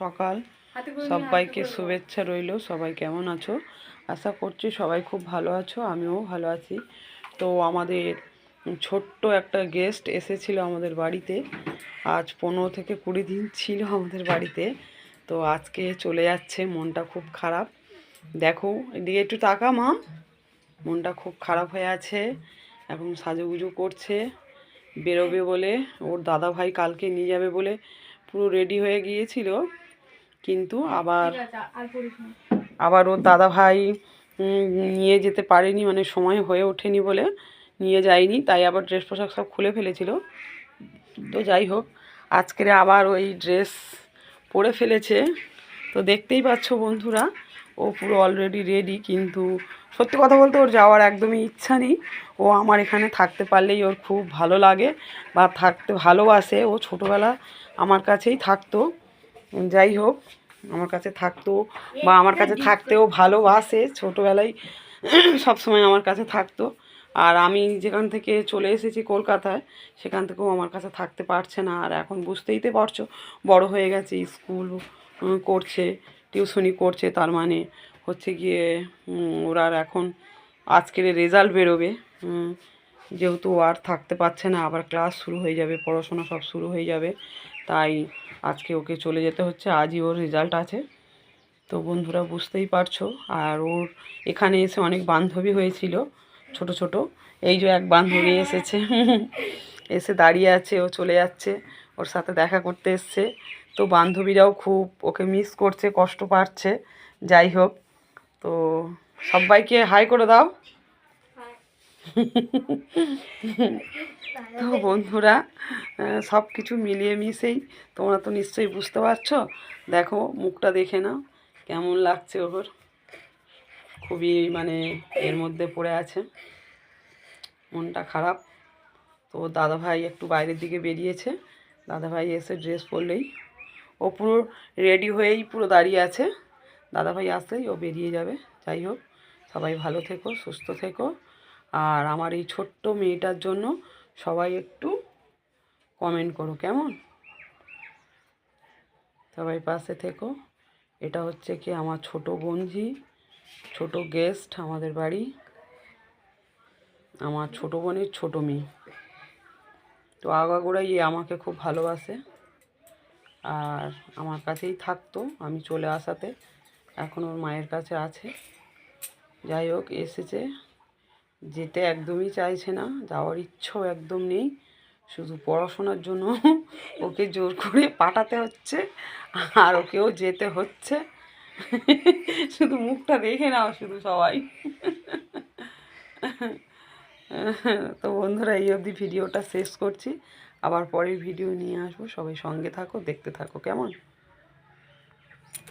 সকাল। সবাইকে শুভেচ্ছা রইল সবাই কেমন আছো? আশা করছি সবাই খুব ভালো আছো আমিও ভালো আছি। তো আমাদের ছোট্ট একটা গেস্ট এসেছিল আমাদের বাড়িতে। আজ পনেরো থেকে কুড়ি দিন ছিল আমাদের বাড়িতে। তো আজকে চলে যাচ্ছে মনটা খুব খারাপ। দেখো এদিকে একটু তাকা মা মনটা খুব খারাপ হয়ে আছে এখন সাজুগুজু করছে। বেরোবে বলে ওর দাদা ভাই কালকে নিয়ে যাবে বলে পুরো রেডি হয়ে গিয়েছিল। কিন্তু আবার করিস না। আবার ওর দাদা ভাই নিয়ে যেতে পারেনি মানে সময় হয়ে ওঠেনি বলে নিয়ে যায়নি তাই আবার ড্রেস পোশাক সব খুলে ফেলেছিল। তো যাই হোক আজকের আবার ওই ড্রেস পরে ফেলেছে। তো দেখতেই পাচ্ছ বন্ধুরা ও পুরো অলরেডি রেডি কিন্তু সত্যি কথা বলতে ওর যাওয়ার একদমই ইচ্ছা নেই। ও আমার এখানে থাকতে পারলেই ওর খুব ভালো লাগে বা থাকতে ভালোবাসে। ও ছোটোবেলা আমার কাছেই থাকতো। যাই হোক, আমার কাছে থাকতো বা আমার কাছে থাকতেও ভালোবাসে। ছোটোবেলায় সবসময় আমার কাছে থাকতো। আর আমি যেখান থেকে চলে এসেছি কলকাতায়, সেখান থেকেও আমার কাছে থাকতে পারছে না। আর এখন বুঝতেই তো পারছ, বড় হয়ে গেছে, স্কুল করছে, টিউশনি করছে, তার মানে হচ্ছে গিয়ে ওরা আর এখন আজকের রেজাল্ট বেরোবে। যেহেতু আর থাকতে পারছে না, আবার ক্লাস শুরু হয়ে যাবে, পড়াশোনা সব শুরু হয়ে যাবে, তাই আজকে ওকে চলে যেতে হচ্ছে, আজই ওর রেজাল্ট আছে। তো বন্ধুরা বুঝতেই পারছ, আর ওর এখানে এসে অনেক বান্ধবী হয়েছিল, ছোট ছোট, এই যে এক বান্ধবী এসেছে, এসে দাঁড়িয়ে আছে, ও চলে যাচ্ছে, ওর সাথে দেখা করতে এসছে। তো বান্ধবীরাও খুব ওকে মিস করছে, কষ্ট পাচ্ছে, যাই হোক, তো সবাইকে হাই করে দাও। তো বন্ধুরা সব কিছু মিলিয়ে মিশেই তোমরা তো নিশ্চয়ই বুঝতে পারছ। দেখো, মুখটা দেখে নাও, কেমন লাগছে ওর। খুবই মানে এর মধ্যে পড়ে আছে। মনটা খারাপ। তো দাদাভাই একটু বাইরের দিকে বেরিয়েছে। দাদাভাই এসে ড্রেস পরলেই ও পুরো রেডি হয়েই পুরো দাঁড়িয়ে আছে। দাদাভাই আসলেই ও বেরিয়ে যাবে। যাই হোক, সবাই ভালো থেকো, সুস্থ থেকো। আর আমার এই ছোট্ট মেয়েটার জন্য সবাই একটু কমেন্ট করো, কেমন? সবাই পাশে থেকো। এটা হচ্ছে কি আমার ছোট বন্ধি, ছোট গেস্ট আমাদের বাড়ি। আমার ছোট বোনের ছোট মেয়ে। তো আগাগোড়াই আমাকে খুব ভালোবাসে। আর আমার কাছেই থাকতো, আমি চলে আসাতে। এখন ওর মায়ের কাছে আছে। যাই হোক, এসেছে। যেতে একদমই চাইছে না, যাওয়ার ইচ্ছেও একদম নেই। শুধু পড়াশোনার জন্য ওকে জোর করে পাঠাতে হচ্ছে, আর ওকেও যেতে হচ্ছে। শুধু মুখটা দেখে নাও শুধু সবাই। তো বন্ধুরা, এই অবধি ভিডিওটা শেষ করছি। আবার পরের ভিডিও নিয়ে আসব। সবাই সঙ্গে থাকো, দেখতে থাকো। কেমন?